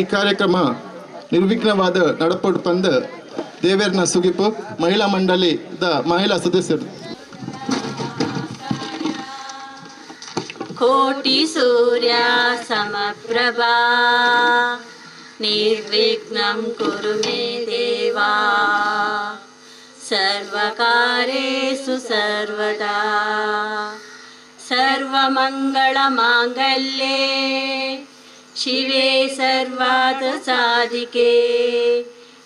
ಈ ಕಾರ್ಯಕ್ರಮ ನಿರ್ವಿಘ್ನವಾದ ನಡಪಡು ತಂದು ದೇವೇರ್ನ ಸುಗಿಪು ಮಹಿಳಾ ಮಂಡಳಿದ ಮಹಿಳಾ ಸದಸ್ಯರು. ಕೋಟಿ ಸೂರ್ಯ ಸಮಪ್ರಭಾ, ನಿರ್ವಿಘ್ನಂ ಕುರು ಮೇ ದೇವಾ. ಸರ್ವಕಾರೇಷು ಸರ್ವದಾ. ಸರ್ವಮಂಗಳ ಮಾಂಗಲ್ಯೇ. शिवे सर्वात् साधिके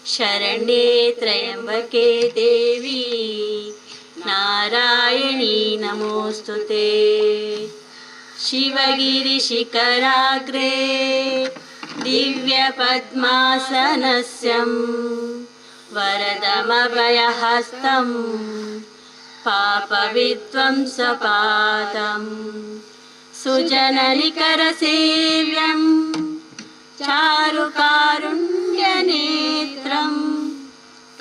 शरण्ये त्र्यम्बके देवी। नारायणी नमोऽस्तु ते। शिवगिरिशिखराग्रे दिव्यपद्मासनस्यं वरदमभयहस्तम्। पापविध्वंसपादं सुजननिकरसेव्यं चारुकारुण्यनेत्रं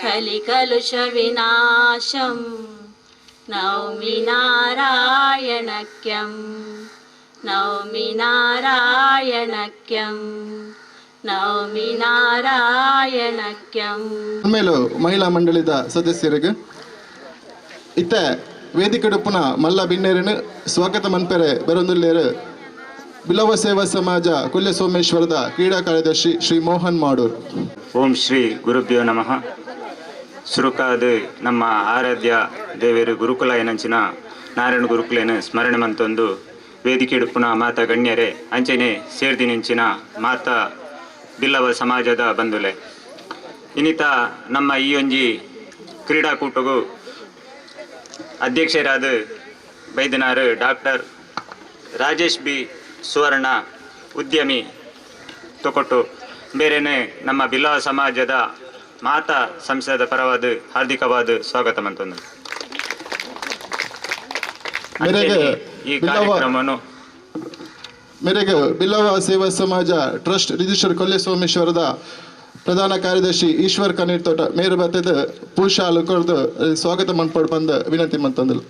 कलिकलुषविनाशं नौमि नारायणक्यं नौमि नारायणक्यं नौमि नारायणक्यम् ಮೇಲೂ ಮಹಿಳಾ ಮಂಡಳಿದ ಸದಸ್ಯರಿಗೆ ಇತ್ತ ವೇದಿಕೆಡುಪ್ಪುನ ಮಲ್ಲ ಬಿನ್ನೇರಿನ ಸ್ವಾಗತ ಮನ್ಪೆರೆ ಬೆರೊಂದುಲ್ಲೇರು ಬಿಲವ ಸೇವಾ ಸಮಾಜ ಕುಲ್ಯ ಸೋಮೇಶ್ವರದ ಕ್ರೀಡಾ ಕಾರ್ಯದರ್ಶಿ ಶ್ರೀ ಮೋಹನ್ ಮಾಡೂರ್. ಓಂ ಶ್ರೀ ಗುರುಭ್ಯೋ ನಮಃ. ಸುರುಕಾದ ನಮ್ಮ ಆರಾಧ್ಯ ದೇವರು ಗುರುಕುಲ ಏನಂಚಿನ ನಾರಾಯಣ ಗುರುಕುಲೇನ ಸ್ಮರಣೆ ಮಂತೊಂದು ವೇದಿಕೆ ಇಡುಪುನ ಮಾತ ಗಣ್ಯರೇ, ಅಂಚನೆ ಸೇರ್ದಿನಿಂಚಿನ ಮಾತ ಬಿಲ್ಲವ ಸಮಾಜದ ಬಂಧುಲೆ. ಇನ್ನಿತ ನಮ್ಮ ಈ ಒಂಜಿ ಕ್ರೀಡಾಕೂಟಗೂ ಅಧ್ಯಕ್ಷರಾದ ಬೈದನಾರು ಡಾಕ್ಟರ್ ರಾಜೇಶ್ ಬಿ. ಸುವರ್ಣ ಉದ್ಯಮಿ ತೊಕೊಟ್ಟು. ಬೇರೆನೆ ನಮ್ಮ ಬಿಲ್ಲವ ಸಮಾಜದ ಮಾತಾ ಸಂಸ್ಥೆದ ಪರವಾದ ಹಾರ್ದಿಕವಾದ ಸ್ವಾಗತ ಮಂತೊಂದು ಈ ಕಾರ್ಯಕ್ರಮವನ್ನು ಮೇರೆಗೆ ಬಿಲ್ಲವ ಸೇವಾ ಸಮಾಜ ಟ್ರಸ್ಟ್ ರಿಜಿಸ್ಟರ್ ಕೊಲ್ಲೇ ಸೋಮೇಶ್ವರದ ಪ್ರಧಾನ ಕಾರ್ಯದರ್ಶಿ ಈಶ್ವರ್ ಕಣ್ಣೀರ್ ತೋಟ ಮೇರು ಬತ್ತದ ಪೂಷಾ ಕೊರ್ದು ಸ್ವಾಗತ ಮನ್ಪಡ್ ಬಂದ ವಿನಂತಿ ಮಂತಂದಲು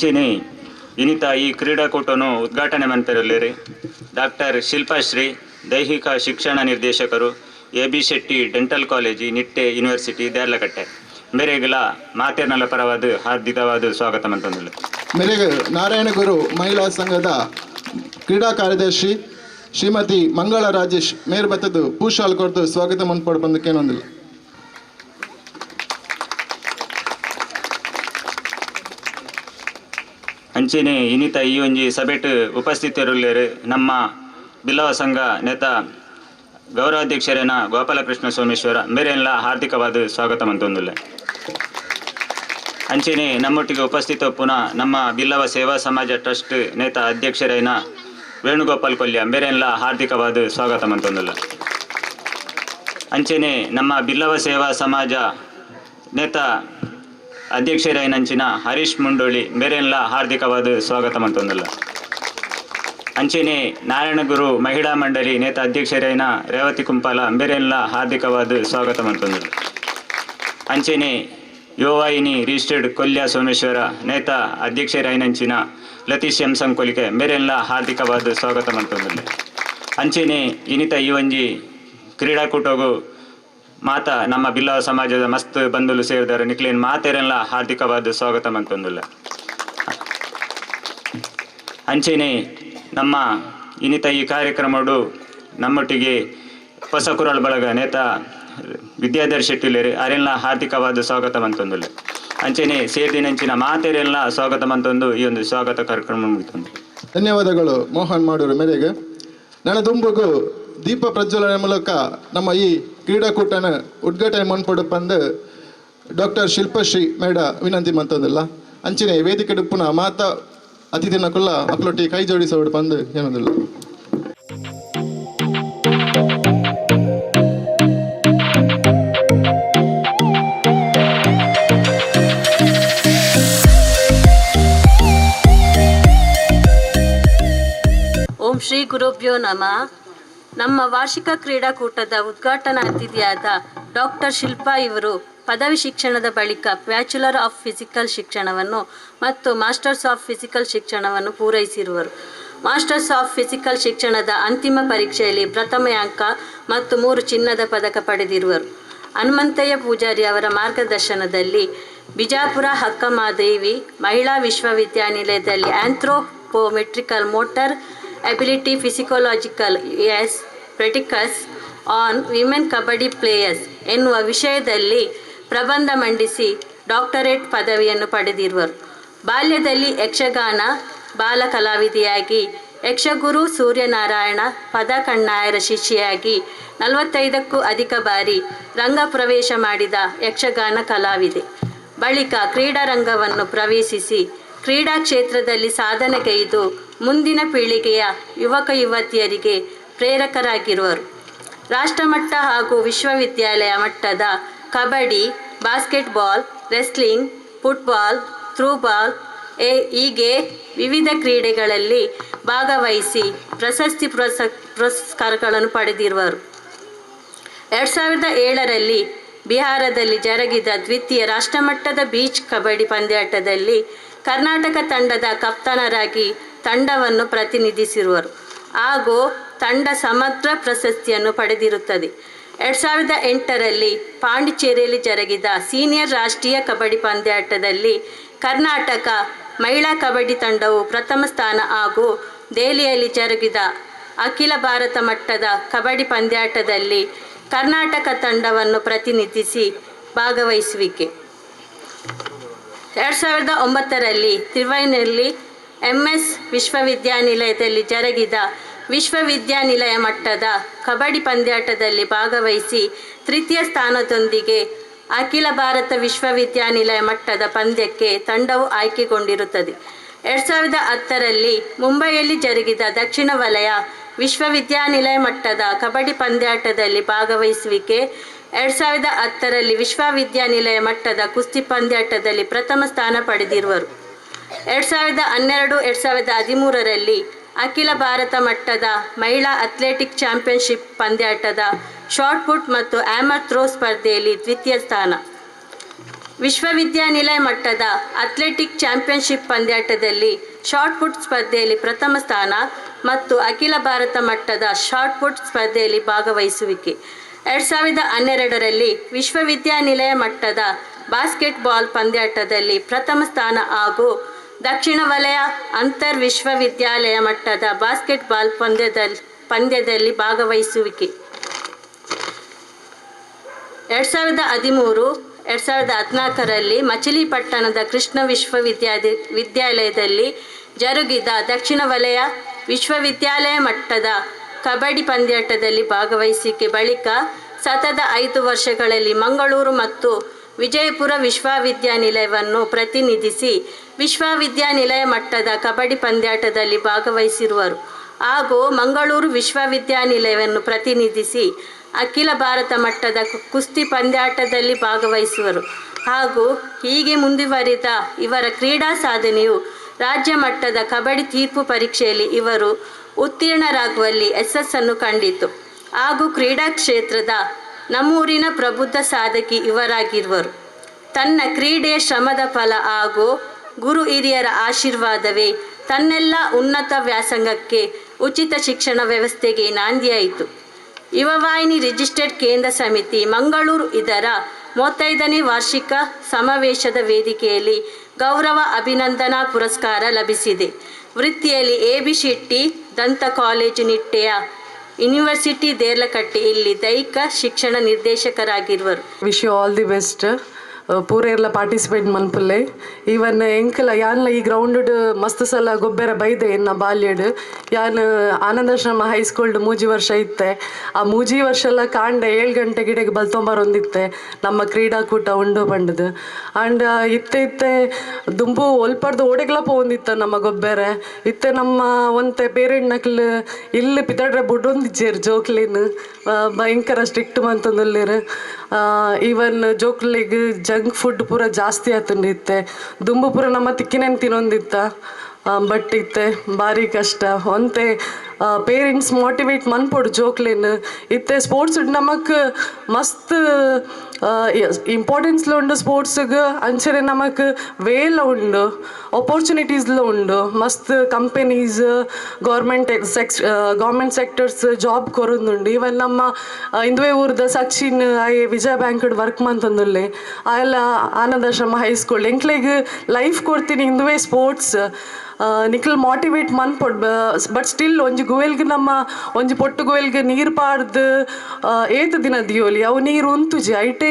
ಅಂಚೆನೆ ಇನ್ನಿತ ಈ ಕ್ರೀಡಾಕೂಟವನ್ನು ಉದ್ಘಾಟನೆ ಮಂತರಲ್ಲಿರಿ ಡಾಕ್ಟರ್ ಶಿಲ್ಪಾಶ್ರೀ ದೈಹಿಕ ಶಿಕ್ಷಣ ನಿರ್ದೇಶಕರು, A B Shetty dental college, Nitte university, Deralakatte. ಮೇರೆಗಳ ಮಾತೇರ್ನಲ ಪರವಾದ ಹಾರ್ದಿಕವಾದ ಸ್ವಾಗತ ಮಂತ್ರಿ ಮೇರೆಗೆ ನಾರಾಯಣ ಗುರು ಮಹಿಳಾ ಸಂಘದ ಕ್ರೀಡಾ ಕಾರ್ಯದರ್ಶಿ ಶ್ರೀಮತಿ ಮಂಗಳ ರಾಜೇಶ್ ಮೇರ್ ಬತ್ತದು ಪೂಷಾಲ್ ಕೊರ್ದು ಸ್ವಾಗತ ಮನ್ಪಡ್ ಬಂದಕ್ಕೇನೊಂದಿಲ್ಲ ಅಂಚೆನೆ ಇನ್ನಿತ ಈ ಒಂಜಿ ಸಭೆಟ್ ಉಪಸ್ಥಿತರುಳ್ಳೇರು ನಮ್ಮ ಬಿಲ್ಲವ ಸಂಘ ನೇತ ಗೌರವಾಧ್ಯಕ್ಷರೇನ ಗೋಪಾಲಕೃಷ್ಣ ಸೋಮೇಶ್ವರ. ಮೇರೆಲ್ಲ ಹಾರ್ದಿಕವಾದ ಸ್ವಾಗತ ಮಂತೊಂದುಲ್ಲ ಅಂಚೆನೆ ನಮ್ಮೊಟ್ಟಿಗೆ ಉಪಸ್ಥಿತ ಪುನಃ ನಮ್ಮ ಬಿಲ್ಲವ ಸೇವಾ ಸಮಾಜ ಟ್ರಸ್ಟ್ ನೇತ ಅಧ್ಯಕ್ಷರೇನ ವೇಣುಗೋಪಾಲ್ ಕೊಲ್ಯ. ಮೇರೆಲ್ಲ ಹಾರ್ದಿಕವಾದ ಸ್ವಾಗತ ಮಂತೊಂದುಲ್ಲ ಅಂಚೆನೆ ನಮ್ಮ ಬಿಲ್ಲವ ಸೇವಾ ಸಮಾಜ ನೇತ ಅಧ್ಯಕ್ಷರೇನಂಚಿನ ಹರೀಶ್ ಮುಂಡೋಳಿ ಮೇರೆಲ್ಲ ಹಾರ್ದಿಕವಾದ ಸ್ವಾಗತ ಮಂತೊಂದುಲ್ಲ ಅಂಚೆನೆ ನಾರಾಯಣಗುರು ಮಹಿಳಾ ಮಂಡಳಿ ನೇತ ಅಧ್ಯಕ್ಷರೈನ ರೇವತಿ ಕುಂಪಾಲ ಮೇರೆಲ್ಲ ಹಾರ್ದಿಕವಾದ ಸ್ವಾಗತ ಮಂತೊಂದುಲ್ಲ ಅಂಚೆನೆ ಯುವವಾಹಿನಿ ರಿಜಿಸ್ಟರ್ಡ್ ಕೊಲ್ಯ ಸೋಮೇಶ್ವರ, ನೇತ ಅಧ್ಯಕ್ಷರೈನಂಚಿನ ಲತೀಶ್ ಎಂ ಸಂಕೊಲಿಕೆ ಮೇರೆಲ್ಲ ಹಾರ್ದಿಕವಾದ ಸ್ವಾಗತ ಮಂತೊಂದುಲ್ಲ ಅಂಚೆನೆ ಇನಿತ ಈ ಒಂಜಿ ಕ್ರೀಡಾಕೂಟಗೂ ಮಾತ ನಮ್ಮ ಬಿಲ್ಲವ ಸಮಾಜದ ಮಸ್ತ್ ಬಂಧುಲು ಸೇರಿದಾರೆ ನಿಕ್ಲೇನ್ ಮಾತೆರೆಲ್ಲ ಹಾರ್ದಿಕವಾದ ಸ್ವಾಗತ ಮಂತೊಂದುಲ್ಲ. ಅಂಚೆನೆ ನಮ್ಮ ಇನಿತ ಈ ಕಾರ್ಯಕ್ರಮಡು ನಮ್ಮೊಟ್ಟಿಗೆ ಹೊಸ ಕುರಳ್ ಬಳಗ ನೇತ ವಿದ್ಯಾಧರ್ ಶೆಟ್ಟಿಲೇರಿ ಅರೆಲ್ಲ ಹಾರ್ದಿಕವಾದ ಸ್ವಾಗತ ಮಂತೊಂದುಲ್ಲ. ಅಂಚೆನೆ ಸೇರ್ದಿನಂಚಿನ ಮಾತೆರೆಲ್ಲ ಸ್ವಾಗತ ಮಂತೊಂದು ಈ ಒಂದು ಸ್ವಾಗತ ಕಾರ್ಯಕ್ರಮ ಮುಗಿತೊಂದು ಧನ್ಯವಾದಗಳು ಮೋಹನ್ ಮಾಡೂರು ಮೇರೆಗೆ. ನನ್ನ ದುಂಬುಗು ದೀಪ ಪ್ರಜ್ವಲನೆ ಮೂಲಕ ನಮ್ಮ ಈ ಕ್ರೀಡಾಕೂಟನ ಉದ್ಘಾಟನೆ ಮಾಡ್ಕೊಡಪ್ಪ ಅಂದು ಡಾಕ್ಟರ್ ಶಿಲ್ಪಶ್ರೀ ಮೇಡ ವಿನಂತಿ ಮಂತಂದಿಲ್ಲ ಅಂಚನೆ ವೇದಿಕೆ ಡುಪ್ಪುನ ಮಾತ ಅತಿಥಿನ ಕುಲ್ಲ ಅಪ್ಲೊಟ್ಟಿ ಕೈ ಜೋಡಿಸೋಡು ಬಂದು ಏನದಿಲ್ಲ. ಓಂ ಶ್ರೀ ಗುರುಭ್ಯೋ ನಮಃ. ನಮ್ಮ ವಾರ್ಷಿಕ ಕ್ರೀಡಾಕೂಟದ ಉದ್ಘಾಟನಾ ಅತಿಥಿಯಾದ ಡಾಕ್ಟರ್ ಶಿಲ್ಪಾ ಇವರು ಪದವಿ ಶಿಕ್ಷಣದ ಬಳಿಕ ಬ್ಯಾಚುಲರ್ ಆಫ್ ಫಿಸಿಕಲ್ ಶಿಕ್ಷಣವನ್ನು ಮತ್ತು ಮಾಸ್ಟರ್ಸ್ ಆಫ್ ಫಿಸಿಕಲ್ ಶಿಕ್ಷಣವನ್ನು ಪೂರೈಸಿರುವರು. ಮಾಸ್ಟರ್ಸ್ ಆಫ್ ಫಿಸಿಕಲ್ ಶಿಕ್ಷಣದ ಅಂತಿಮ ಪರೀಕ್ಷೆಯಲ್ಲಿ ಪ್ರಥಮ ಅಂಕ ಮತ್ತು ಮೂರು ಚಿನ್ನದ ಪದಕ ಪಡೆದಿರುವರು. ಹನುಮಂತಯ್ಯ ಪೂಜಾರಿ ಅವರ ಮಾರ್ಗದರ್ಶನದಲ್ಲಿ ಬಿಜಾಪುರ ಹಕ್ಕಮಾದೇವಿ ಮಹಿಳಾ ವಿಶ್ವವಿದ್ಯಾನಿಲಯದಲ್ಲಿ ಆಂಥ್ರೋಪೋಮೆಟ್ರಿಕಲ್ ಮೋಟರ್ ಎಬಿಲಿಟಿ ಫಿಸಿಕೋಲಾಜಿಕಲ್ ಎಸ್ ಪ್ರೆಟಿಕಸ್ ಆನ್ ವಿಮೆನ್ ಕಬಡ್ಡಿ ಪ್ಲೇಯರ್ಸ್ ಎನ್ನುವ ವಿಷಯದಲ್ಲಿ ಪ್ರಬಂಧ ಮಂಡಿಸಿ ಡಾಕ್ಟರೇಟ್ ಪದವಿಯನ್ನು ಪಡೆದಿರುವರು. ಬಾಲ್ಯದಲ್ಲಿ ಯಕ್ಷಗಾನ, ಬಾಲ ಕಲಾವಿದೆಯಾಗಿ ಯಕ್ಷಗುರು ಸೂರ್ಯನಾರಾಯಣ, ಪದ ಕಣ್ಣಾಯರ ಶಿಷ್ಯೆಯಾಗಿ ನಲವತ್ತೈದಕ್ಕೂ ಅಧಿಕ ಬಾರಿ ರಂಗ ಪ್ರವೇಶ ಮಾಡಿದ ಯಕ್ಷಗಾನ ಕಲಾವಿದೆ. ಬಳಿಕ ಕ್ರೀಡಾರಂಗವನ್ನು ಪ್ರವೇಶಿಸಿ ಕ್ರೀಡಾ ಕ್ಷೇತ್ರದಲ್ಲಿ ಸಾಧನೆಗೈದು ಮುಂದಿನ ಪೀಳಿಗೆಯ ಯುವಕ ಯುವತಿಯರಿಗೆ ಪ್ರೇರಕರಾಗಿರುವರು. ರಾಷ್ಟ್ರಮಟ್ಟ ಹಾಗೂ ವಿಶ್ವವಿದ್ಯಾಲಯ ಮಟ್ಟದ kabaddi, basketball, wrestling, football, throwball A, ಹೀಗೆ ವಿವಿಧ ಕ್ರೀಡೆಗಳಲ್ಲಿ ಭಾಗವಹಿಸಿ ಪ್ರಶಸ್ತಿ ಪುರಸ, ಪುರಸ್ಕಾರಗಳನ್ನು ಪಡೆದಿರುವರು. ಎರಡು ಸಾವಿರದ ಏಳರಲ್ಲಿ ಬಿಹಾರದಲ್ಲಿ ಜರುಗಿದ ದ್ವಿತೀಯ ರಾಷ್ಟ್ರಮಟ್ಟದ ಬೀಚ್ ಕಬಡ್ಡಿ ಪಂದ್ಯಾಟದಲ್ಲಿ ಕರ್ನಾಟಕ ತಂಡದ ಕಪ್ತಾನರಾಗಿ ತಂಡವನ್ನು ಪ್ರತಿನಿಧಿಸಿರುವರು. ಹಾಗೂ ತಂಡ ಸಮಗ್ರ ಪ್ರಶಸ್ತಿಯನ್ನು ಪಡೆದಿರುತ್ತದೆ. ಎರಡು ಸಾವಿರದ ಎಂಟರಲ್ಲಿ ಪಾಂಡಿಚೇರಿಯಲ್ಲಿ ಜರುಗಿದ ಸೀನಿಯರ್ ರಾಷ್ಟ್ರೀಯ ಕಬಡ್ಡಿ ಪಂದ್ಯಾಟದಲ್ಲಿ ಕರ್ನಾಟಕ ಮಹಿಳಾ ಕಬಡ್ಡಿ ತಂಡವು ಪ್ರಥಮ ಸ್ಥಾನ ಹಾಗೂ ದೆಹಲಿಯಲ್ಲಿ ಜರುಗಿದ ಅಖಿಲ ಭಾರತ ಮಟ್ಟದ ಕಬಡ್ಡಿ ಪಂದ್ಯಾಟದಲ್ಲಿ ಕರ್ನಾಟಕ ತಂಡವನ್ನು ಪ್ರತಿನಿಧಿಸಿ ಭಾಗವಹಿಸುವಿಕೆ. ಎರಡು ಸಾವಿರದ ಒಂಬತ್ತರಲ್ಲಿ ತ್ರಿವೈನಲ್ಲಿ ಎಂ ಎಸ್ ವಿಶ್ವವಿದ್ಯಾನಿಲಯದಲ್ಲಿ ಜರುಗಿದ ವಿಶ್ವವಿದ್ಯಾನಿಲಯ ಮಟ್ಟದ ಕಬಡ್ಡಿ ಪಂದ್ಯಾಟದಲ್ಲಿ ಭಾಗವಹಿಸಿ ತೃತೀಯ ಸ್ಥಾನದೊಂದಿಗೆ ಅಖಿಲ ಭಾರತ ವಿಶ್ವವಿದ್ಯಾನಿಲಯ ಮಟ್ಟದ ಪಂದ್ಯಕ್ಕೆ ತಂಡವು ಆಯ್ಕೆಗೊಂಡಿರುತ್ತದೆ. ಎರಡು ಸಾವಿರದ ಹತ್ತರಲ್ಲಿ ಮುಂಬೈಯಲ್ಲಿ ಜರುಗಿದ ದಕ್ಷಿಣ ವಲಯ ವಿಶ್ವವಿದ್ಯಾನಿಲಯ ಮಟ್ಟದ ಕಬಡ್ಡಿ ಪಂದ್ಯಾಟದಲ್ಲಿ ಭಾಗವಹಿಸುವಿಕೆ, ಎರಡು ಸಾವಿರದ ಹತ್ತರಲ್ಲಿ ವಿಶ್ವವಿದ್ಯಾನಿಲಯ ಮಟ್ಟದ ಕುಸ್ತಿ ಪಂದ್ಯಾಟದಲ್ಲಿ ಪ್ರಥಮ ಸ್ಥಾನ ಪಡೆದಿರುವರು. ಎರಡು ಸಾವಿರದ ಹನ್ನೆರಡು, ಎರಡ್ ಸಾವಿರದ ಹದಿಮೂರರಲ್ಲಿ ಅಖಿಲ ಭಾರತ ಮಟ್ಟದ ಮಹಿಳಾ ಅಥ್ಲೆಟಿಕ್ ಚಾಂಪಿಯನ್ಶಿಪ್ ಪಂದ್ಯಾಟದ ಶಾರ್ಟ್ ಪುಟ್ ಮತ್ತು ಆಮರ್ ಥ್ರೋ ಸ್ಪರ್ಧೆಯಲ್ಲಿ ದ್ವಿತೀಯ ಸ್ಥಾನ. ವಿಶ್ವವಿದ್ಯಾನಿಲಯ ಮಟ್ಟದ ಅಥ್ಲೆಟಿಕ್ ಚಾಂಪಿಯನ್ಶಿಪ್ ಪಂದ್ಯಾಟದಲ್ಲಿ ಶಾರ್ಟ್ ಪುಟ್ ಸ್ಪರ್ಧೆಯಲ್ಲಿ ಪ್ರಥಮ ಸ್ಥಾನ ಮತ್ತು ಅಖಿಲ ಭಾರತ ಮಟ್ಟದ ಶಾರ್ಟ್ ಪುಟ್ ಸ್ಪರ್ಧೆಯಲ್ಲಿ ಭಾಗವಹಿಸುವಿಕೆ. ಎರಡ್ ಸಾವಿರದ ಹನ್ನೆರಡರಲ್ಲಿ ವಿಶ್ವವಿದ್ಯಾನಿಲಯ ಮಟ್ಟದ ಬಾಸ್ಕೆಟ್ಬಾಲ್ ಪಂದ್ಯಾಟದಲ್ಲಿ ಪ್ರಥಮ ಸ್ಥಾನ ಹಾಗೂ ದಕ್ಷಿಣ ವಲಯ ಅಂತರ್ ವಿಶ್ವವಿದ್ಯಾಲಯ ಮಟ್ಟದ ಬಾಸ್ಕೆಟ್ಬಾಲ್ ಪಂದ್ಯದಲ್ಲಿ ಪಂದ್ಯದಲ್ಲಿ ಭಾಗವಹಿಸುವಿಕೆ. ಎರಡು ಸಾವಿರದ ಹದಿಮೂರು, ಎರಡು ಸಾವಿರದ ಹದಿನಾಲ್ಕರಲ್ಲಿ ಮಚಿಲಿಪಟ್ಟಣದ ಕೃಷ್ಣ ವಿಶ್ವವಿದ್ಯಾದಿ ವಿದ್ಯಾಲಯದಲ್ಲಿ ಜರುಗಿದ ದಕ್ಷಿಣ ವಲಯ ವಿಶ್ವವಿದ್ಯಾಲಯ ಮಟ್ಟದ ಕಬಡ್ಡಿ ಪಂದ್ಯಾಟದಲ್ಲಿ ಭಾಗವಹಿಸಿಕೆ ಬಳಿಕ ಸತತ ಐದು ವರ್ಷಗಳಲ್ಲಿ ಮಂಗಳೂರು ಮತ್ತು ವಿಜಯಪುರ ವಿಶ್ವವಿದ್ಯಾನಿಲಯವನ್ನು ಪ್ರತಿನಿಧಿಸಿ ವಿಶ್ವವಿದ್ಯಾನಿಲಯ ಮಟ್ಟದ ಕಬಡ್ಡಿ ಪಂದ್ಯಾಟದಲ್ಲಿ ಭಾಗವಹಿಸಿರುವರು. ಹಾಗೂ ಮಂಗಳೂರು ವಿಶ್ವವಿದ್ಯಾನಿಲಯವನ್ನು ಪ್ರತಿನಿಧಿಸಿ ಅಖಿಲ ಭಾರತ ಮಟ್ಟದ ಕುಸ್ತಿ ಪಂದ್ಯಾಟದಲ್ಲಿ ಭಾಗವಹಿಸುವರು. ಹಾಗೂ ಹೀಗೆ ಮುಂದುವರಿದ ಇವರ ಕ್ರೀಡಾ ಸಾಧನೆಯು ರಾಜ್ಯ ಮಟ್ಟದ ಕಬಡ್ಡಿ ತೀರ್ಪು ಪರೀಕ್ಷೆಯಲ್ಲಿ ಇವರು ಉತ್ತೀರ್ಣರಾಗುವಲ್ಲಿ ಯಶಸ್ಸನ್ನು ಕಂಡಿತು. ಹಾಗೂ ಕ್ರೀಡಾ ಕ್ಷೇತ್ರದ ನಮ್ಮೂರಿನ ಪ್ರಬುದ್ಧ ಸಾಧಕಿ ಇವರಾಗಿರುವರು. ತನ್ನ ಕ್ರೀಡೆಯ ಶ್ರಮದ ಫಲ ಹಾಗೂ ಗುರು ಹಿರಿಯರ ಆಶೀರ್ವಾದವೇ ತನ್ನೆಲ್ಲ ಉನ್ನತ ವ್ಯಾಸಂಗಕ್ಕೆ ಉಚಿತ ಶಿಕ್ಷಣ ವ್ಯವಸ್ಥೆಗೆ ನಾಂದಿಯಾಯಿತು. ಯುವವಾಹಿನಿ ರಿಜಿಸ್ಟರ್ಡ್ ಕೇಂದ್ರ ಸಮಿತಿ ಮಂಗಳೂರು ಇದರ ಮೂವತ್ತೈದನೇ ವಾರ್ಷಿಕ ಸಮಾವೇಶದ ವೇದಿಕೆಯಲ್ಲಿ ಗೌರವ ಅಭಿನಂದನಾ ಪುರಸ್ಕಾರ ಲಭಿಸಿದೆ. ವೃತ್ತಿಯಲ್ಲಿ ಎ ಬಿ ಶೆಟ್ಟಿ ದಂತ ಕಾಲೇಜು ನಿಟ್ಟೆಯ ಯೂನಿವರ್ಸಿಟಿ ದೇರ್ಲಕಟ್ಟೆ ಇಲ್ಲಿ ದೈಹಿಕ ಶಿಕ್ಷಣ ನಿರ್ದೇಶಕರಾಗಿರುವರು. Wish you all the best ಪೂರ ಎಲ್ಲ ಪಾರ್ಟಿಸಿಪೇಟ್ ಮನ್ಪುಲ್ಲೆ. ಈವನ್ ಎಂಕಲ ಯಾನ್ಲ ಈ ಗ್ರೌಂಡ್ ಮಸ್ತ್ ಸಲ ಗೊಬ್ಬರ ಬೈದೆ ಎನ್ನ ಬಾಲ್ಯಡ್ ಯಾನ್ ಆನಂದಾಶ್ರಮ ಹೈಸ್ಕೂಲ್ಡ್ ಮೂಜಿ ವರ್ಷ ಇತ್ತೆ. ಆ ಮೂಜಿ ವರ್ಷ ಎಲ್ಲ ಕಾಂಡೆ ಏಳು ಗಂಟೆ ಗಿಡಕ್ಕೆ ಬಲ್ತೊಂಬರೊಂದಿತ್ತೆ, ನಮ್ಮ ಕ್ರೀಡಾಕೂಟ ಉಂಡು ಬಂಡದು ಆಂಡ್ ಇತ್ತೆ ಇತ್ತೆ ದುಂಬು ಒಲ್ಪಡ್ದು ಓಡೆಗ್ಲ ಪೋಂದಿತ್ತ ನಮ್ಮ ಗೊಬ್ಬರ. ಇತ್ತೆ ನಮ್ಮ ಒಂತೆ ಪೇರೆಂಟ್ ನಕ್ಲ್ ಇಲ್ಲಿ ಪಿತಡ್ರೆ ಬುಡೊಂದಿಜ್ಜೇರ್ ಜೋಕ್ಲಿನ್ ಭಯಂಕರ ಸ್ಟ್ರಿಕ್ಟ್ ಮಂತಂದುಲ್ಲೇರು. ಈವನ್ ಜೋಕ್ಲಿಗ್ ಜಂಕ್ ಫುಡ್ ಪೂರ ಜಾಸ್ತಿ ಆತಂಡಿತ್ತೆ. ದುಂಬು ಪೂರ ನಮ್ಮ ತಿಕ್ಕಿನೇನು ತಿನ್ನೊಂದಿತ್ತ ಬಟ್ ಇತ್ತೆ ಭಾರಿ ಕಷ್ಟ. ಒಂತೆ ಪೇರೆಂಟ್ಸ್ ಮೋಟಿವೇಟ್ ಮನ್ಪೊಡು ಜೋಕ್ಲೆನ್. ಇತ್ತೆ ಸ್ಪೋರ್ಟ್ಸ್ ನಮಕ್ ಮಸ್ತ್ ಇಂಪಾರ್ಟೆನ್ಸ್ಲ ಉಂಡು ಸ್ಪೋರ್ಟ್ಸ್ಗೆ ಅಂಚನೆ ನಮಕ್ ವೇಲ ಉಂಡು ಆಪರ್ಚುನಿಟೀಸ್ಲ ಉಂಡು. ಮಸ್ತ್ companies government sex government sectors job ಕೊರೊಂದುಂಡು. Even ನಮ್ಮ ಇಂದುವೆ ಊರ್ದ ಸಚಿನ್, ಐ, ವಿಜಯ ಬ್ಯಾಂಕ್ ವರ್ಕ್ ಮಂತಂದುಲ್ಲೆ. ಆ, ಎಲ್ಲ ಆನಂದಾಶ್ರಮ ಹೈಸ್ಕೂಲ್ ಎಂಕ್ಲೆಗ್ ಲೈಫ್ ಕೊಡ್ತೀನಿ ಇಂದುವೆ ಸ್ಪೋರ್ಟ್ಸ್ ನಿಖಲ್ ಮೋಟಿವೇಟ್ ಮನ್ಪೊಡ್ ಬಟ್ ಸ್ಟಿಲ್ ಒಂಜಿ ಗುವೆಲ್ಗೆ ನಮ್ಮ ಒಂಜಿ ಪೊಟ್ಟು ಗುವೆಲ್ಗೆ ನೀರು ಪಾಡ್ದು ಏತ ದಿನ ದಿಯೋಲಿ, ಅವು ನೀರು ಉಂತುಜಿ, ಐಟೆ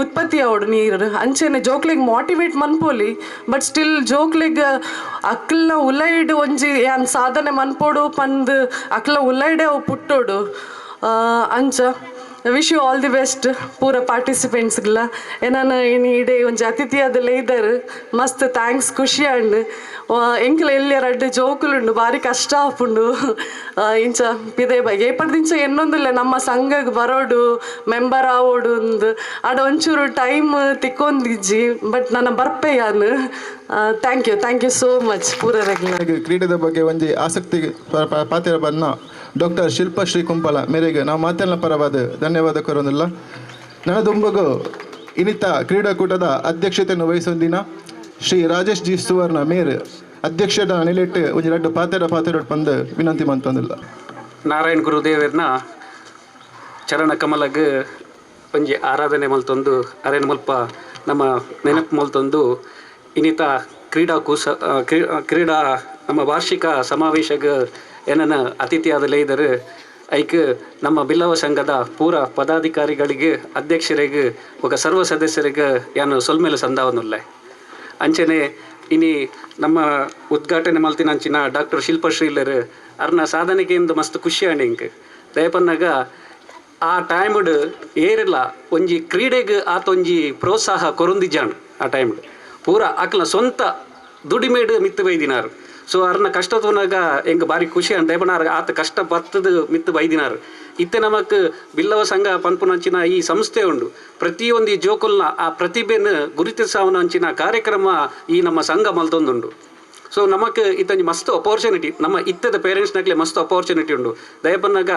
ಉತ್ಪತ್ತಿ ಅವಡು ನೀರು. ಅಂಚೆನೆ ಜೋಕ್ಲೆಗ್ ಮೋಟಿವೇಟ್ ಮನ್ಪೋಲಿ ಬಟ್ ಸ್ಟಿಲ್ ಜೋಕ್ಲೆಗ್ ಅಕ್ಲ್ನ ಉಲೈಡ್ ಒಂಜಿ ಯಾನ್ ಸಾಧನೆ ಮನ್ಪೋಡು, ಪಂದ್ ಅಕ್ಲ ಉಲೈಡೆ ಅವು ಪುಟ್ಟೋಡು. ಅಂಚ. Wish you all the best ಪೂರ ಪಾರ್ಟಿಸಿಪೆಂಟ್ಸ್ಗೆಲ್ಲ ಏನಾನ ಇನ್ನು ಇಡೇ ಒಂಜಿ ಅತಿಥಿ ಅದೆಲ್ಲ ಇದ್ದಾರೆ. ಮಸ್ತ್ ಥ್ಯಾಂಕ್ಸ್ ಖುಷಿ ಆಂಡ್ ಎಂಕಲ್ ಎಲ್ಲಿ ರಡ್ಡು ಜೋಕುಲುಂಡು, ಭಾರಿ ಕಷ್ಟ ಆಪುಂಡು. ಇಂಚ ಪಿದೆ ಬಗ್ಗೆ ಏಪಡ್ದಿಂಚ ಎನ್ನೊಂದಿಲ್ಲ, ನಮ್ಮ ಸಂಘಕ್ಕೆ ಬರೋಡು ಮೆಂಬರ್ ಆವೋಡು ಒಂದು ಅಡ ಒಂಚೂರು ಟೈಮ್ ತಿಕ್ಕೊಂದಿಜ್ಜಿ ಬಟ್ ನಾನು ಬರ್ಪೆ ಯಾನು. Thank you thank you so much ಪೂರ ಕ್ರೀಡೆದ ಬಗ್ಗೆ ಒಂಜಿ ಆಸಕ್ತಿ ಪಾತ್ರ ಬನ್ನ ಡಾಕ್ಟರ್ ಶಿಲ್ಪಶ್ರೀ ಕುಂಪಲ ಮೇರೆಗೆ ನಾವು ಮಾತೆಲ್ಲ ಪರವಾದ ಧನ್ಯವಾದ ಕೊರೊಂದಿಲ್ಲ ನನ್ನ ದುಂಬಗು ಇನಿತ ಕ್ರೀಡಾಕೂಟದ ಅಧ್ಯಕ್ಷತೆಯನ್ನು ದಿನ ಶ್ರೀ ರಾಜೇಶ್ ಜಿ ಸುವರ್ಣ, ಮೇರ್ ಅಧ್ಯಕ್ಷದ ನಿಲೆಟ್ಟು ಒಂದು ಎರಡು ಪಾತೆರ ಪಾತೆರ ಪಂದು ವಿನಂತಿ ಮಂತೊಂದಿಲ್ಲ. ನಾರಾಯಣ್ ಗುರುದೇವರ್ನ ಚರಣ ಕಮಲಗ್ ಒಂಜಿ ಆರಾಧನೆ ಮಲ್ತೊಂದು ಅರೇನ್ ಮಲ್ಪ ನಮ್ಮ ನೆನಪು ಮಲ್ತೊಂದು ಇನ್ನಿತ ಕ್ರೀಡಾ ಕೂಸ ಕ್ರೀ- ಕ್ರೀಡಾ ನಮ್ಮ ವಾರ್ಷಿಕ ಸಮಾವೇಶಗ್ ಏನನ ಅತಿಥಿಯಾದ ಇದ್ದಾರೆ, ಐಕ್ ನಮ್ಮ ಬಿಲ್ಲವ ಸಂಘದ ಪೂರ ಪದಾಧಿಕಾರಿಗಳಿಗೆ, ಅಧ್ಯಕ್ಷರಿಗೆ, ಒಗ ಸರ್ವ ಸದಸ್ಯರಿಗೆ ಯಾನು ಸೊಲ್ಮೇಲೆ ಸಂದಾವನುಲ್ಲೆ. ಅಂಚನೆ ಇನಿ ನಮ್ಮ ಉದ್ಘಾಟನೆ ಮಲ್ತಿನಂಚಿನ ಡಾಕ್ಟರ್ ಶಿಲ್ಪಶ್ರೀಲರ್ ಅರ್ನ ಸಾಧನೆಗೆ ಇಂದು ಮಸ್ತ್ ಖುಷಿ ಆಂಡಿಂಕ್ ದಯಪನ್ನಾಗ ಆ ಟೈಮ್ಡ್ ಏರಿಲ್ಲ, ಒಂಜಿ ಕ್ರೀಡೆಗ್ ಆತೊಂಜಿ ಪ್ರೋತ್ಸಾಹ ಕೊರೊಂದಿಜಾಂಡ್ ಆ ಟೈಮ್ಡ್. ಪೂರ ಆಕಲ ಸ್ವಂತ ದುಡಿಮೆಡ್ ಮಿತ್ತು ಬೈದಿನಾರು. ಸೊ ಅರ್ನ ಕಷ್ಟ ತೋನಾಗ ಹೆಂಗ ಬಾರಿ ಖುಷಿ ಅಂತ ದಯಪನಾರ್ ಆತ ಕಷ್ಟ ಬತ್ತದ ಮಿತ್ತು ಬೈದಿನಾರ. ಇತ್ತೆ ನಮಕ್ ಬಿಲ್ಲವ ಸಂಘ ಪನ್ಪುನಂಚಿನ ಈ ಸಂಸ್ಥೆ ಉಂಡು. ಪ್ರತಿಯೊಂದು ಈ ಜೋಕುಲ್ನ ಆ ಪ್ರತಿಭೆನ ಗುರುತಿಸಾವನಂಚಿನ ಕಾರ್ಯಕ್ರಮ ಈ ನಮ್ಮ ಸಂಘ ಮಲ್ತೊಂದುಂಡು ಸೊ ನಮಕ್ ಇತ್ತಂಜಿ ಮಸ್ತ್ ಅಪಾರ್ಚುನಿಟಿ ನಮ್ಮ ಇತ್ತದ ಪೇರೆಂಟ್ಸ್ನಾಗಲೇ ಮಸ್ತ್ ಅಪಾರ್ಚುನಿಟಿ ಉಂಡು. ದಯಪನ್ನಾಗ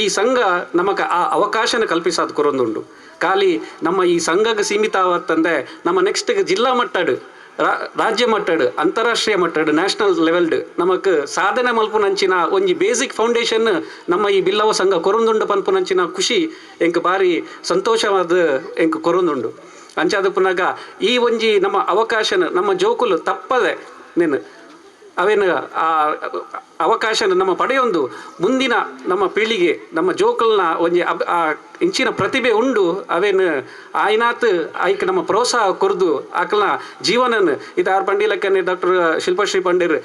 ಈ ಸಂಘ ನಮಕ್ ಆ ಅವಕಾಶನ ಕಲ್ಪಿಸಾದ್ ಕೊರೊಂದುಂಡು. ಖಾಲಿ ನಮ್ಮ ಈ ಸಂಘಕ್ಕೆ ಸೀಮಿತ ಆವತ್ತಂದೆ ನಮ್ಮ ನೆಕ್ಸ್ಟ್ ಜಿಲ್ಲಾ ಮಟ್ಟಡ್ ರಾಜ್ಯ ಮಟ್ಟಡ್, ಅಂತಾರಾಷ್ಟ್ರೀಯ ಮಟ್ಟಡ್, ನ್ಯಾಷನಲ್ ಲೆವೆಲ್ಡ್ ನಮಕ್ ಸಾಧನೆ ಮಲ್ಪುನಂಚಿನ ಒಂಜಿ ಬೇಸಿಕ್ ಫೌಂಡೇಶನ್ ನಮ್ಮ ಈ ಬಿಲ್ಲವ ಸಂಘ ಕೊರೊಂದುಂಡು ಪನ್ಪುನಂಚಿನ ಖುಷಿ ಎಂಕ್ ಬಾರಿ ಸಂತೋಷವಾದ ಎಂಕ್ ಕೊರೊಂದುಂಡು. ಅಂಚಾದ ಈ ಒಂಜಿ ನಮ್ಮ ಅವಕಾಶನ ನಮ್ಮ ಜೋಕುಲು ತಪ್ಪದೆ ನೀನು ಅವೇನು, ಆ ಅವಕಾಶನ ನಮ್ಮ ಪಡೆಯೊಂದು ಮುಂದಿನ ನಮ್ಮ ಪೀಳಿಗೆ, ನಮ್ಮ ಜೋಕಲ್ನ ಒಂಜಿ ಅಬ್, ಆ ಇಂಚಿನ ಪ್ರತಿಭೆ ಉಂಡು, ಅವೇನು, ಆಯ್ನಾತ್ ಆಯ್ಕೆ ನಮ್ಮ ಪ್ರೋತ್ಸಾಹ ಕೊರ್ದು, ಆಕಲ್ನ ಜೀವನನ, ಇದು ಆರ್ ಪಂಡಿಲಕ್ಕನೆ ಡಾಕ್ಟರ್ ಶಿಲ್ಪಶ್ರೀ ಪಂಡಿರ್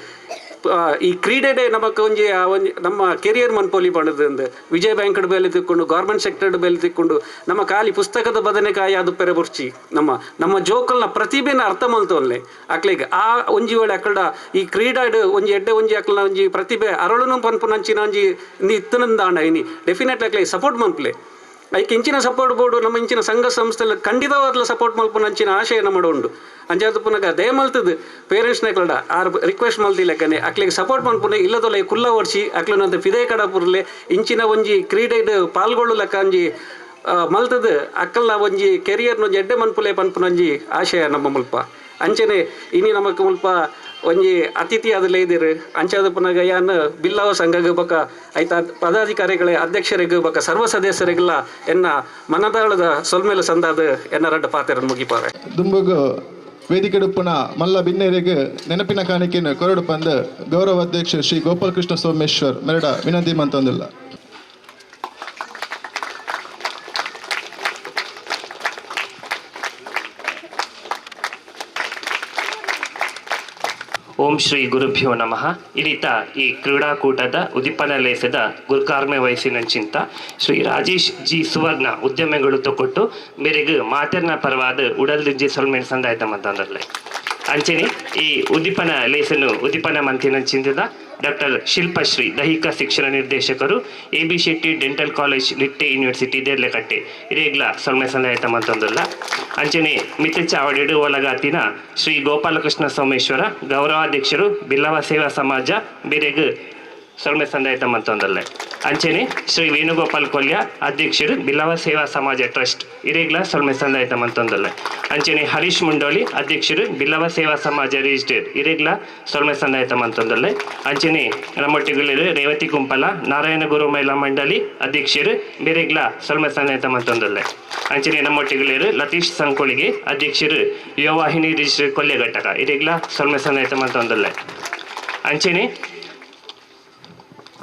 ಈ ಕ್ರೀಡೆಡೆ ನಮಕ್ ಒಂಜಿ ಒಂಜಿ, ನಮ್ಮ ಕೆರಿಯರ್ ಮನ್ಪೋಲಿ ಪಂಡದು ವಿಜಯ ಬ್ಯಾಂಕ್ ಬೆಲೆ ತಿಕ್ಕೊಂಡು ಗೌರ್ಮೆಂಟ್ ಸೆಕ್ಟರ್ ಬೆಲೆ ತಿಕ್ಕೊಂಡು, ನಮ್ಮ ಖಾಲಿ ಪುಸ್ತಕದ ಬದನೆಕಾಯಿ ಅದು ಪೆರೆ ಬುರ್ಚಿ. ನಮ್ಮ ನಮ್ಮ ಜೋಕಲ್ನ ಪ್ರತಿಭೆನ ಅರ್ಥ ಮಲ್ತೋನ್ಲೆ. ಅಕ್ಲಿಗೆ ಆ ಒಂಜಿ ಒಳ್ಳೆ ಅಕ್ಕಡ ಈ ಕ್ರೀಡಾಡ್ ಒಂಜಿ ಎಡ್ಡೆ ಒಂಜಿ ಅಕ್ಲ ಒಂಜಿ ಪ್ರತಿಭೆ ಅರಳುನು ಪನ್ಪುನಂಚಿನ ಒಂಜಿ ಇತ್ತನಂದಾಂಡ ಇನಿ. ಡೆಫಿನೆಟ್ ಅಕ್ಲೆ ಸಪೋರ್ಟ್ ಮನ್ಪ್ಲೆ. ಐಕ್ ಇಂಚಿನ ಸಪೋರ್ಟ್ ಬೋರ್ಡು ನಮ್ಮ ಇಂಚಿನ ಸಂಘ ಸಂಸ್ಥೆಲ್ಲ ಖಂಡಿತವಾದ್ಲ ಸಪೋರ್ಟ್ ಮಲ್ಪುನಂಚಿನ ಆಶಯನ ಉಂಡು ಅಂಜಾತ ಪುನಗ ದಯ ಮಲ್ತದ. ಪೇರೆಂಟ್ಸ್ನ ಕಡ ಆರ್ ರಿಕ್ವೆಸ್ಟ್ ಮಲ್ತಿ ಲೆಕ್ಕನೆ. ಅಕ್ಲಿಗೆ ಸಪೋರ್ಟ್ ಮಲ್ಪುನೆ ಇಲ್ಲದೊಲೆ ಕುಲ್ಲ ಓಡ್ಸಿ ಅಕ್ಲನಂತ ಫಿದೆ ಕಡ ಪುರ್ಲೆ ಇಂಚಿನ ಒಂಜಿ ಕ್ರೀಡೆಡ್ ಪಾಲ್ಗೊಳ್ಳು ಲೆಕ್ಕ ಒಂಜಿ ಆ, ಮಲ್ತದ. ಅಕ್ಕಲ್ನ ಒಂಜಿ ಕೆರಿಯರ್ನ ಒಂಜಿ ಎಡ್ಡೆ ಮನ್ಪುಲೆ ಪನ್ಪುನಂಜಿ ಆಶಯ ನಮ್ಮ ಮುಲ್ಪ. ಅಂಚನೆ, ಇನಿ ನಮಕ್ ಮುಲ್ಪ ಒಂಜಿ ಅತಿಥಿ ಅದಲ್ಲೇ ಇದ್ದೀರಿ ಅಂಚಾದ ಪುನಗ ಬಿಲ್ಲಾವ ಸಂಘಗ ಬಕ ಐತ ಪದಾಧಿಕಾರಿಗಳ ಅಧ್ಯಕ್ಷರಿಗೂ ಬಕ ಸರ್ವ ಸದಸ್ಯರಿಗೆಲ್ಲ ಎನ್ನ ಮನದಾಳದ ಸೊಲ್ಮೇಲೆ ಸಂದಾದ ಎನ್ನ ರಡ್ಡ ಪಾತ್ರ ಮುಗಿಪಾರೆ ದುಂಬಗು ವೇದಿಕೆಡುಪ್ಪುನ ಮಲ್ಲ ಬಿನ್ನೇರಿಗೆ ನೆನಪಿನ ಕಾಣಿಕೆಯನ್ನು ಕೊರಡು ಪಂದ್ ಗೌರವ ಅಧ್ಯಕ್ಷ ಶ್ರೀ ಗೋಪಾಲಕೃಷ್ಣ ಸೋಮೇಶ್ವರ್, ಮೆರಡ ವಿನಂತಿ ಮಂತೊಂದಿಲ್ಲ. ಓಂ ಶ್ರೀ ಗುರುಭ್ಯೋ ನಮಃ. ಇಳಿತ ಈ ಕ್ರೀಡಾಕೂಟದ ಉದಿಪನ ಲೇಸದ ಗುರುಕಾರ್ಮೆ ವಯಸ್ಸಿನಂಚಿಂತ ಶ್ರೀ ರಾಜೇಶ್ ಜಿ ಸುವರ್ಣ ಉದ್ಯಮಗಳು ತೊಕೊಟ್ಟು ಮೇರೆಗೆ ಮಾತೆರ್ನ ಪರವಾದ ಉಡಲ್ದಿಜ್ಜಿ ಸೊಲ್ಮೆನ್ ಸಂದಾಯ್ತ ಮಂತಂದರ್ಲೆ ಅಂಚನೆ ಈ ಉದಿಪನ ಲೇಸನ್ನು ಉದಿಪನ ಮಂತಿನಂಚಿಂದ ಡಾಕ್ಟರ್ ಶಿಲ್ಪಶ್ರೀ, ದೈಹಿಕ ಶಿಕ್ಷಣ ನಿರ್ದೇಶಕರು A B Shetty dental college Nitte university Deralakatte. ಇರೇಗ್ಲ ಸೊಲ್ಮೆ ಸಂದಾಯ ಮಂತಂದಲ್ಲ ಅಂಚನೆ ಮಿತ್ರ ಚಾವಡಿಡು ಒಲಗಾತಿನ ಶ್ರೀ ಗೋಪಾಲಕೃಷ್ಣ ಸೋಮೇಶ್ವರ, ಗೌರವಾಧ್ಯಕ್ಷರು ಬಿಲ್ಲವ ಸೇವಾ ಸಮಾಜ, ಬೇರೆಗ್ ಸೊಲ್ಮೆ ಸಂದಾಯಿತ ಮಂತೊಂದಲ್ಲೇ ಅಂಚೆನೆ ಶ್ರೀ ವೇಣುಗೋಪಾಲ್ ಕೊಲ್ಯ, ಅಧ್ಯಕ್ಷರು ಬಿಲ್ಲವ ಸೇವಾ ಸಮಾಜ ಟ್ರಸ್ಟ್ ಇರೇಗ್ಲ ಸೊಲ್ಮೆ ಸಂದಾಯಿತ ಮಂತೊಂದಲ್ಲೇ ಅಂಚೆನೆ ಹರೀಶ್ ಮುಂಡೋಳಿ, ಅಧ್ಯಕ್ಷರು ಬಿಲ್ಲವ ಸೇವಾ ಸಮಾಜ ರಿಜಿಸ್ಟರ್ ಇರೇಗ್ಲ ಸೊಲ್ಮೆ ಸಂದಾಯಿತ ಮಂತೊಂದಲ್ಲೇ ಅಂಚೆನೆ ನಮ್ಮೊಟ್ಟಿಗಳು ರೇವತಿ ಕುಂಪಲ ನಾರಾಯಣ ಗುರು ಮಹಿಳಾ ಮಂಡಳಿ, ಅಧ್ಯಕ್ಷರು ಬೇರೆಗ್ಲ ಸೊಲ್ಮೆ ಸಂದಾಯಿತ ಮಂತೊಂದಲ್ಲೇ ಅಂಚನೆ ನಮ್ಮೊಟ್ಟಿಗಳು ಲತೀಶ್ ಸಂಕೋಳಿಗೆ, ಅಧ್ಯಕ್ಷರು ಯುವವಾಹಿನಿ ರಿಜಿಸ್ಟರ್ ಕೊಲ್ಯ ಘಟಕ ಇರೇಗ್ಲ ಸೊಲ್ಮೆ ಸಂದಾಯಿತ ಮಂತೊಂದಲ್ಲೇ ಅಂಚೆನೆ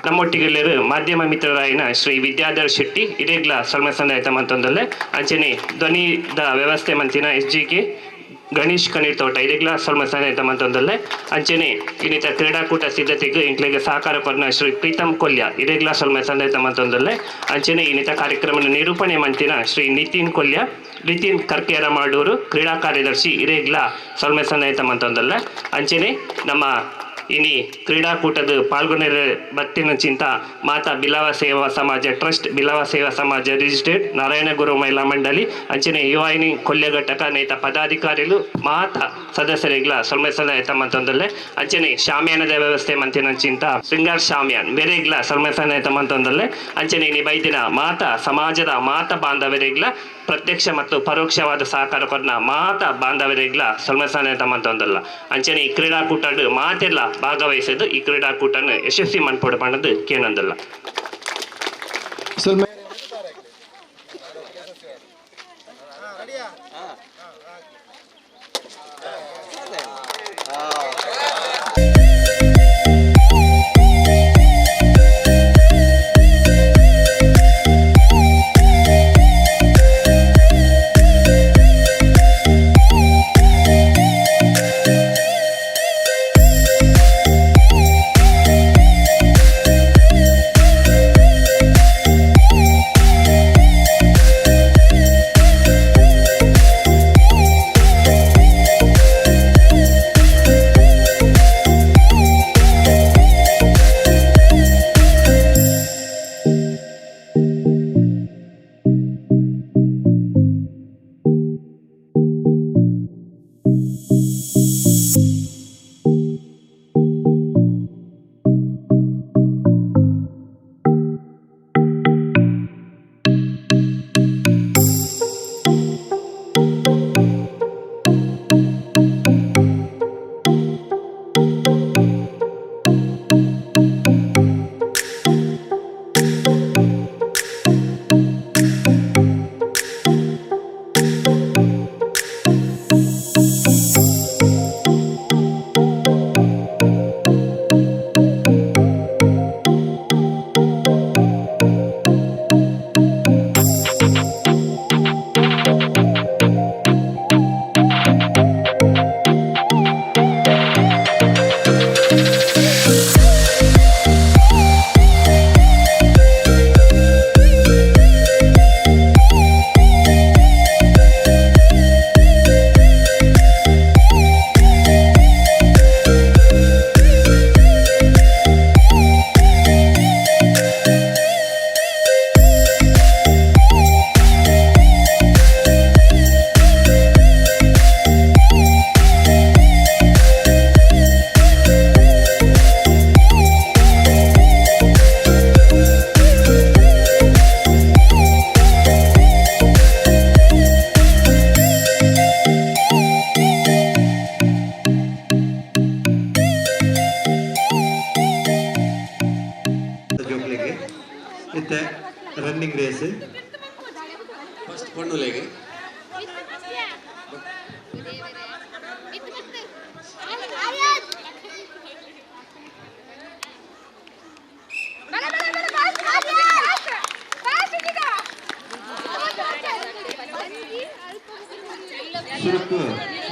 ನಮ್ಮೊಟ್ಟಿಗೆಲ್ಲರು ಮಾಧ್ಯಮ ಮಿತ್ರರಾಯಿನ ಶ್ರೀ ವಿದ್ಯಾಧರ್ ಶೆಟ್ಟಿ ಇರೇಗ್ಲ ಸೊಲ್ಮೆ ಸಂದಾಯಿತ ಮಂತೊಂದಲ್ಲೇ ಅಂಚನೆ ಧ್ವನಿದ ವ್ಯವಸ್ಥೆ ಮಂತಿನ S G K Ganesh Kanneer Thota ಇದೇಗ್ಲ Salma ಸಂದಾಯಿತ ಮಂತೊಂದಲ್ಲೇ ಅಂಚನೆ ಇನ್ನಿತ ಕ್ರೀಡಾಕೂಟ ಸಿದ್ಧತೆಗೆ ಇಂಟ್ಲೆಗೆ ಸಹಕಾರ ಪರ್ಣ ಶ್ರೀ ಪ್ರೀತಮ್ ಕೊಲ್ಯ ಇರೇಗ್ಲ ಸಲ್ಮ ಮಂತೊಂದಲ್ಲೇ ಅಂಚನೆ ಇನ್ನಿತ ಕಾರ್ಯಕ್ರಮದ ನಿರೂಪಣೆ ಮಂತಿನ ಶ್ರೀ ನಿತಿನ್ ಕೊಲ್ಯ, ನಿತಿನ್ ಕರ್ಕೇರ ಮಾಡೂರು, ಕ್ರೀಡಾ ಕಾರ್ಯದರ್ಶಿ ಇರೇಗ್ಲ ಸಲ್ಮೆ ಸಂದಾಯಿತ ಅಂಚನೆ ನಮ್ಮ ಕ್ರೀಡಾಕೂಟದ ಪಾಲ್ಗೊಂಡಿರ ಬತ್ತಿನ ಚಿಂತ ಮಾತಾ ಬಿಲವ ಸೇವಾ ಸಮಾಜ ಟ್ರಸ್ಟ್ ಬಿಲವ ಸೇವಾ ಸಮಾಜ ರಿಜಿಸ್ಟರ್ಡ್ ನಾರಾಯಣ ಗುರು ಮಹಿಳಾ ಮಂಡಳಿ ಅಂಚನೆ ಯುವಾಯಿನಿ ಕೊಲ್ಯ ಘಟಕ ನೇತ ಪದಾಧಿಕಾರಿಗಳು, ಮಾತಾ ಸದಸ್ಯರಿಗ್ಲ ಸೊಲ್ಮೆ ಸದಾಯತ ಮಂತೊಂದಲ್ಲೇ ಅಂಚನೆ ಶಾಮಿಯಾನದ ವ್ಯವಸ್ಥೆ ಮಂತಿನ ಚಿಂತ ಶೃಂಗಾರ್ ಶಾಮ್ಯಾನ್ ಬೇರೆಗ್ಲ ಸೊಲ್ಮೆ ಸದಾಯತ ಮಂತೊಂದಲ್ಲೇ ಅಂಚನೆ ಬೈದಿನ ಮಾತ ಸಮಾಜದ ಮಾತ ಬಾಂಧವರಿಗ್ಲ ಪ್ರತ್ಯಕ್ಷ ಮತ್ತು ಪರೋಕ್ಷವಾದ ಸಹಕಾರ ಕೊಡ್ನ ಮಾತ ಬಾಂಧವರಿಗ್ಲ ಸೊಲ್ಮೆ ಅಂತ ಮಂತೊಂದಲ್ಲ ಅಂಚನೆ ಈ ಕ್ರೀಡಾಕೂಟ ಮಾತೆಲ್ಲ ಭಾಗವಹಿಸಿದ್ದು ಈ ಕ್ರೀಡಾಕೂಟನ ಯಶಸ್ವಿ ಮನ್ಪೊಡು ಬಂದದ್ದು ಕೇನಂದಲ್ಲ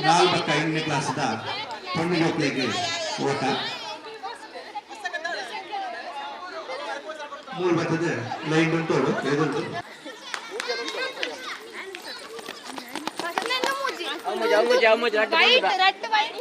ನಾಲ್ಕ ಐದನೇ ಕ್ಲಾಸ್ದ ಹೆಣ್ಣು ಮಕ್ಕಳಿಗೆ ಓಟ. ಮೂರು ಬರ್ತದೆ ಲೈನ್ ಉಂಟೋಡು ಎದುರು ವೈಟ್ ರೆಡ್ ವೈಟ್